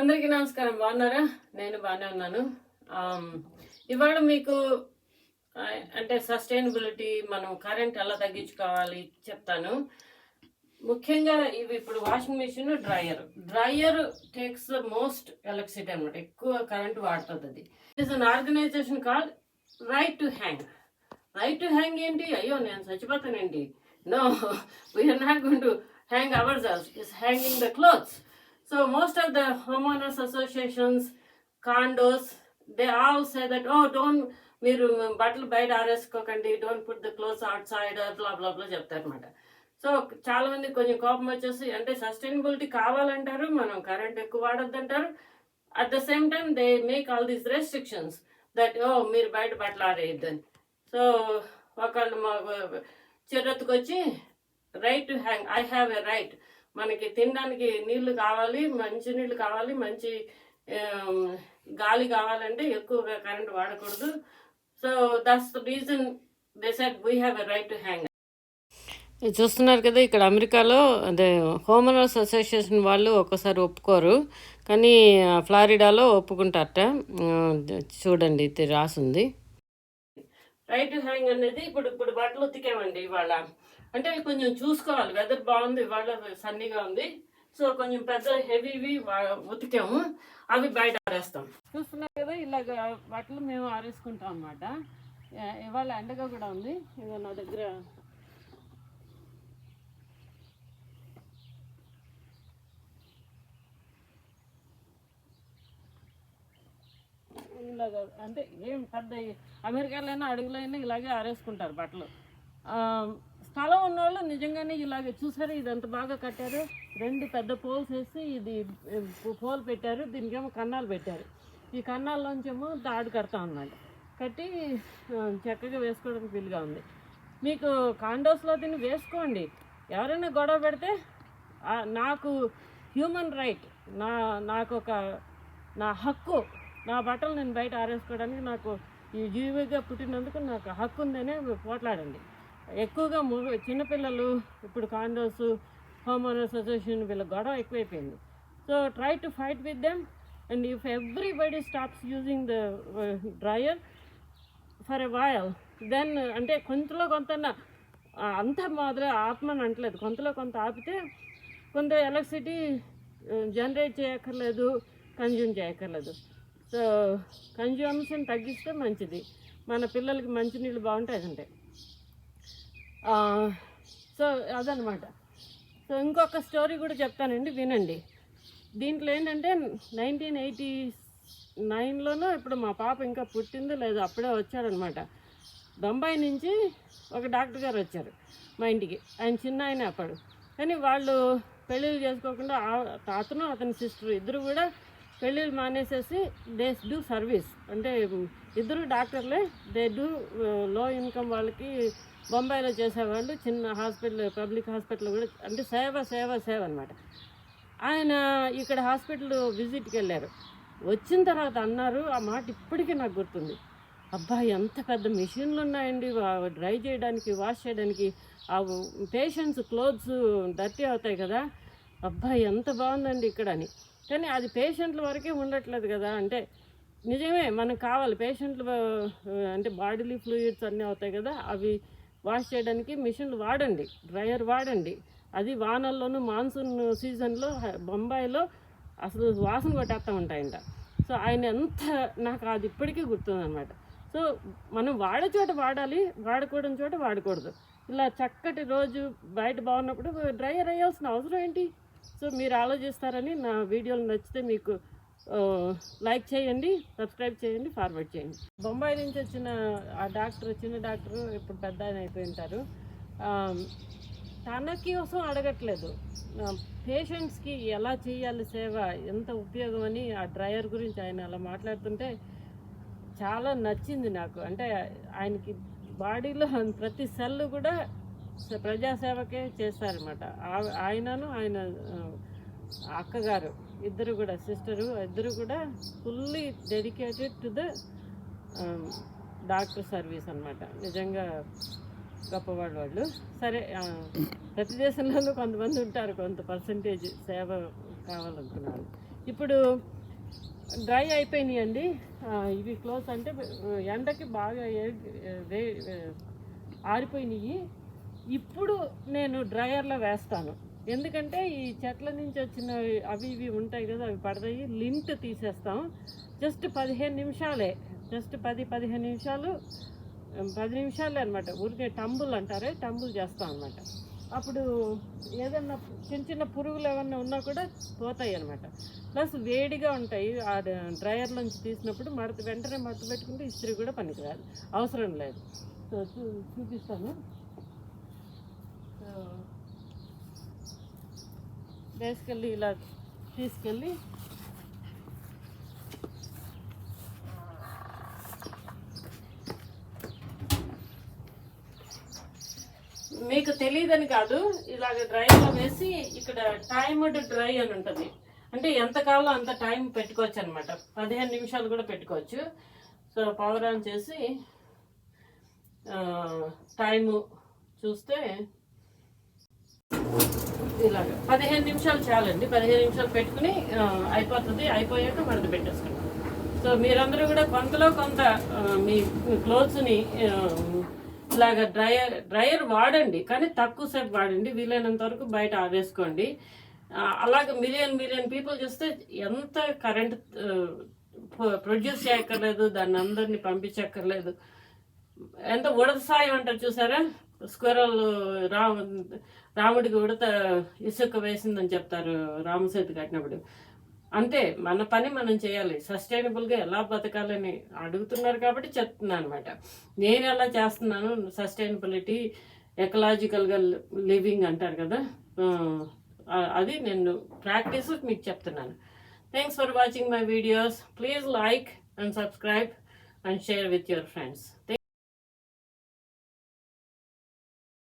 అందరికీ నమస్కారం. బాగున్నారా? నేను బాగానే ఉన్నాను. ఇవాళ మీకు అంటే సస్టైనబిలిటీ మనం కరెంట్ ఎలా తగ్గించుకోవాలి చెప్తాను. ముఖ్యంగా ఇవి ఇప్పుడు washing machine dryer. Dryer takes the most electricity అనమాట ఎక్కువ కరెంట్ వాడుతుంది అది. It's an organisation called right to hang right to hang ఏంటి? అయ్యో నేను చచ్చిపోతానండి. No we're not gonna hang hang ours is hanging the clothes so most of the homeowners associations condos they all say that oh don't మీరు బట్టలు బయట ఆరేసుకోకండి don't put the clothes outside blah blah blah చెప్తారనమాట so చాలా మంది కొంచెం కోపం వచ్చేసి అంటే సస్టైనబిలిటీ కావాలంటారు మనం కరెంట్ ఎక్కువ వాడొద్దంటారు. At the same time they make all these restrictions that oh మీరు బయట బట్టలు ఆడేయద్దని సో ఒకళ్ళు మా చిరెత్తుకు వచ్చి right to hang I have a right మనకి తినడానికి నీళ్ళు కావాలి మంచి నీళ్ళు కావాలి మంచి గాలి కావాలంటే ఎక్కువగా కరెంట్ వాడకూడదు. So that's the reason they set we have a right to hang చూస్తున్నారు కదా ఇక్కడ అమెరికాలో అదే హోమ్ అసోసియేషన్ వాళ్ళు ఒక్కోసారి ఒప్పుకోరు. కానీ ఫ్లారిడాలో ఒప్పుకుంటారట. చూడండి ఇది రాసుంది. రైట్ హ్యాంగ్ అనేది ఇప్పుడు ఇప్పుడు బట్టలు ఉతికామండి ఇవాళ. అంటే కొంచెం చూసుకోవాలి. వెదర్ బాగుంది ఇవాళ సన్నీగా ఉంది. సో కొంచెం పెద్ద హెవీవి ఉతికాము. అవి బయట ఆరేస్తాం. చూస్తున్నారు కదా ఇలాగ బట్టలు మేము ఆరేసుకుంటాం అన్నమాట. ఇవాళ ఎండగా కూడా ఉంది. ఇదో నా దగ్గర ఇలాగ అంటే ఏం పెద్ద అమెరికాలోనే అడుగులైనా ఇలాగే ఆరేసుకుంటారు బట్టలు. స్థలం ఉన్నవాళ్ళు నిజంగానే ఇలాగే చూసారు? ఇది ఎంత బాగా కట్టారు. రెండు పెద్ద పోల్స్ వేసి ఇది పోల్ పెట్టారు. దీనికేమో కన్నాలు పెట్టారు. ఈ కన్నాల్లోంచేమో తాడు కడతా అన్నమాట కట్టి చక్కగా వేసుకోవడానికి వీలుగా ఉంది. మీకు కాండోస్లో దీన్ని వేసుకోండి. ఎవరైనా గొడవ పెడితే నాకు హ్యూమన్ రైట్ నా నాకు ఒక నా హక్కు నా బట్టలు నేను బయట ఆరేసుకోవడానికి నాకు ఈ జీవిగా పుట్టినందుకు నాకు హక్కు ఉందనే పోట్లాడండి. ఎక్కువగా మగ చిన్నపిల్లలు ఇప్పుడు కాండోస్ హోమ్ ఓనర్స్ అసోసియేషన్ వీళ్ళ గొడవ ఎక్కువైపోయింది. So try to fight with them and if everybody stops using the dryer for a while then అంటే కొంతలో కొంత అంత మాత్రం ఆపమని అంటలేదు. కొంతలో కొంత ఆపితే కొంత ఎలక్ట్రిసిటీ జనరేట్ uh, చేయక్కర్లేదు కన్జ్యూమ్ చేయక్కర్లేదు. సో కన్జ్యూమ్షన్ తగ్గిస్తే మంచిది. మన పిల్లలకి మంచినీళ్ళు బాగుంటాయి అదంటే సో అదనమాట సో ఇంకొక స్టోరీ కూడా చెప్తానండి వినండి. దీంట్లో ఏంటంటే నైన్టీన్ ఎయిటీ నైన్లోనో ఇప్పుడు మా పాప ఇంకా పుట్టిందో లేదో అప్పుడే వచ్చారనమాట బొంబాయి నుంచి ఒక డాక్టర్ గారు వచ్చారు మా ఇంటికి. ఆయన చిన్న ఆయన అప్పుడు. కానీ వాళ్ళు పెళ్ళిళ్ళు చేసుకోకుండా ఆ- అతను అతని సిస్టర్ ఇద్దరు కూడా పెళ్ళిళ్ళు మానేసేసి దే డూ సర్వీస్. అంటే ఇద్దరు డాక్టర్లే దే డూ లో ఇన్కమ్ వాళ్ళకి బొంబాయిలో చేసేవాళ్ళు చిన్న హాస్పిటల్ పబ్లిక్ హాస్పిటల్ కూడా అంటే సేవ సేవ సేవ అనమాట ఆయన ఇక్కడ హాస్పిటల్ విజిట్కి వెళ్ళారు వచ్చిన తర్వాత అన్నారు ఆ మాట ఇప్పటికీ నాకు గుర్తుంది. అబ్బా ఎంత పెద్ద మిషన్లు ఉన్నాయండి డ్రై చేయడానికి వాష్ చేయడానికి ఆ పేషెంట్స్ క్లోత్స్ డర్టీ అవుతాయి కదా. అబ్బాయి ఎంత బాగుందండి ఇక్కడ అని. కానీ అది పేషెంట్ల వరకే ఉండట్లేదు కదా. అంటే నిజమే మనకు కావాలి. పేషెంట్లు అంటే బాడీలీ ఫ్లూయిడ్స్ అన్నీ అవుతాయి కదా అవి వాష్ చేయడానికి మిషన్లు వాడండి డ్రయర్ వాడండి. అది వానల్లోనూ మాన్సూన్ సీజన్లో బొంబాయిలో అసలు వాసన కొట్టేస్తూ ఉంటాయంట. సో ఆయన ఎంత నాకు అది ఇప్పటికీ గుర్తుందన్నమాట. సో మనం వాడే చోట వాడాలి వాడకూడని చోట వాడకూడదు. ఇలా చక్కటి రోజు బయట బాగున్నప్పుడు డ్రైయర్ అయ్యాల్సిన అవసరం ఏంటి? సో మీరు ఆలోచిస్తారని నా వీడియోలు నచ్చితే మీకు లైక్ చేయండి సబ్స్క్రైబ్ చేయండి ఫార్వర్డ్ చేయండి. బొంబాయి నుంచి వచ్చిన ఆ డాక్టర్ చిన్న డాక్టర్ ఇప్పుడు పెద్ద ఆయన అయిపోయి ఉంటారు. తనకి కోసం అడగట్లేదు. పేషెంట్స్కి ఎలా చేయాలి సేవ ఎంత ఉపయోగం అని ఆ డ్రైవర్ గురించి ఆయన అలా మాట్లాడుతుంటే చాలా నచ్చింది నాకు. అంటే ఆయనకి బాడీలో ప్రతి సెల్ కూడా ప్రజాసేవకే చేస్తారనమాట ఆ- ఆయనను ఆయన అక్కగారు ఇద్దరు కూడా సిస్టరు ఇద్దరు కూడా fully dedicated to the doctor service అన్నమాట. నిజంగా గొప్పవాళ్ళు వాళ్ళు. సరే ప్రతి దేశంలోనూ కొంతమంది ఉంటారు కొంత పర్సంటేజ్ సేవ కావాలనుకున్నాను ఇప్పుడు డ్రై అయిపోయినాయండి. అండి ఇవి క్లోజ్ అంటే ఎండకి బాగా ఆరిపోయినాయి. ఇప్పుడు నేను డ్రయర్లో వేస్తాను. ఎందుకంటే ఈ చెట్ల నుంచి వచ్చిన అవి ఇవి ఉంటాయి కదా అవి పడతాయి. లింట్ తీసేస్తాం. జస్ట్ పదిహేను నిమిషాలే. జస్ట్ పది పదిహేను నిమిషాలు పది నిమిషాలే అనమాట ఊరికే టంబుల్ అంటారే టంబుల్ చేస్తాం అనమాట అప్పుడు ఏదన్నా చిన్న చిన్న పురుగులు ఏమన్నా ఉన్నా కూడా పోతాయి అనమాట ప్లస్ వేడిగా ఉంటాయి. ఆ డ్రయర్ నుంచి తీసినప్పుడు మడత వెంటనే మడత పెట్టుకుంటే ఇస్త్రీ కూడా పనికిరాదు అవసరం లేదు. చూపిస్తాను. వేసుకెళ్ళి ఇలా తీసుకెళ్ళి మీకు తెలియదని కాదు ఇలాగ డ్రైలో వేసి ఇక్కడ టైమ్డ్ డ్రై అని ఉంటుంది. అంటే ఎంతకాలం అంత టైం పెట్టుకోవచ్చు అనమాట పదిహేను నిమిషాలు కూడా పెట్టుకోవచ్చు. సో పవర్ ఆన్ చేసి టైము చూస్తే ఇలాగ. పదిహేను నిమిషాలు చాలండి. పదిహేను నిమిషాలు పెట్టుకుని అయిపోతుంది. అయిపోయాక మడత పెట్టేసుకుంటాం. సో మీరందరూ కూడా కొంతలో కొంత మీ క్లోత్స్ని ఇలాగ డ్రయర్ డ్రయర్ వాడండి. కానీ తక్కువ సేపు వాడండి. వీలైనంత వరకు బయట ఆరేసుకోండి. అలాగే మిలియన్ మిలియన్ పీపుల్ చూస్తే ఎంత కరెంట్ ప్రొడ్యూస్ చేయక్కర్లేదు దాన్ని అందరినీ పంపించక్కర్లేదు. ఎంత ఉడత సాయం అంటారు చూసారా? స్క్వెరల్ రా రాముడికి ఉడత ఇసుక వేసిందని చెప్తారు రామసేతు కట్టినప్పుడు. అంతే మన పని మనం చేయాలి. సస్టైనబుల్గా ఎలా బతకాలని అడుగుతున్నారు కాబట్టి చెప్తున్నాను అనమాట నేను ఎలా చేస్తున్నాను? సస్టైనబిలిటీ ఎకలాజికల్గా లివింగ్ అంటారు కదా. అది నేను ప్రాక్టీస్ మీకు చెప్తున్నాను. Thanks for watching my videos. Please like and subscribe and share with your friends.